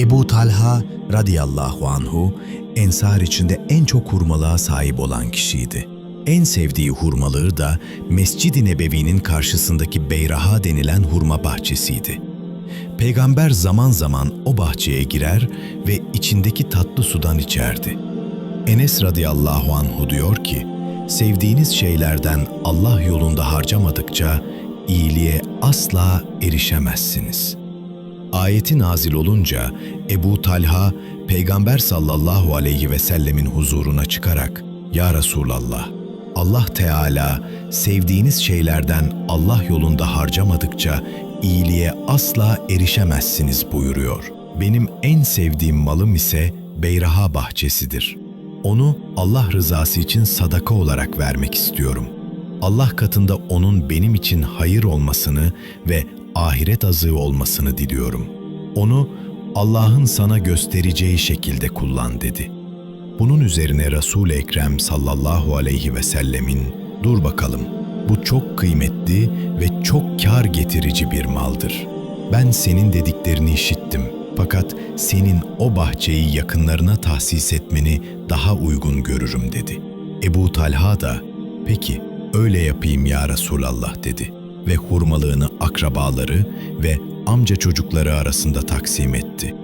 Ebu Talha radıyallahu anhu ensar içinde en çok hurmalığa sahip olan kişiydi. En sevdiği hurmalığı da Mescid-i Nebevi'nin karşısındaki Beyraha denilen hurma bahçesiydi. Peygamber zaman zaman o bahçeye girer ve içindeki tatlı sudan içerdi. Enes radıyallahu anhu diyor ki, sevdiğiniz şeylerden Allah yolunda harcamadıkça iyiliğe asla erişemezsiniz. Ayeti nazil olunca Ebu Talha, Peygamber sallallahu aleyhi ve sellemin huzuruna çıkarak, Ya Resulallah, Allah Teala sevdiğiniz şeylerden Allah yolunda harcamadıkça iyiliğe asla erişemezsiniz buyuruyor. Benim en sevdiğim malım ise Beyraha bahçesidir. Onu Allah rızası için sadaka olarak vermek istiyorum. Allah katında onun benim için hayır olmasını ve ahiret azığı olmasını diliyorum. Onu Allah'ın sana göstereceği şekilde kullan dedi. Bunun üzerine Resul-i Ekrem sallallahu aleyhi ve sellemin dur bakalım bu çok kıymetli ve çok kar getirici bir maldır. Ben senin dediklerini işittim fakat senin o bahçeyi yakınlarına tahsis etmeni daha uygun görürüm dedi. Ebu Talha da peki öyle yapayım ya Resulallah dedi ve hurmalığını akrabaları ve amca çocukları arasında taksim etti.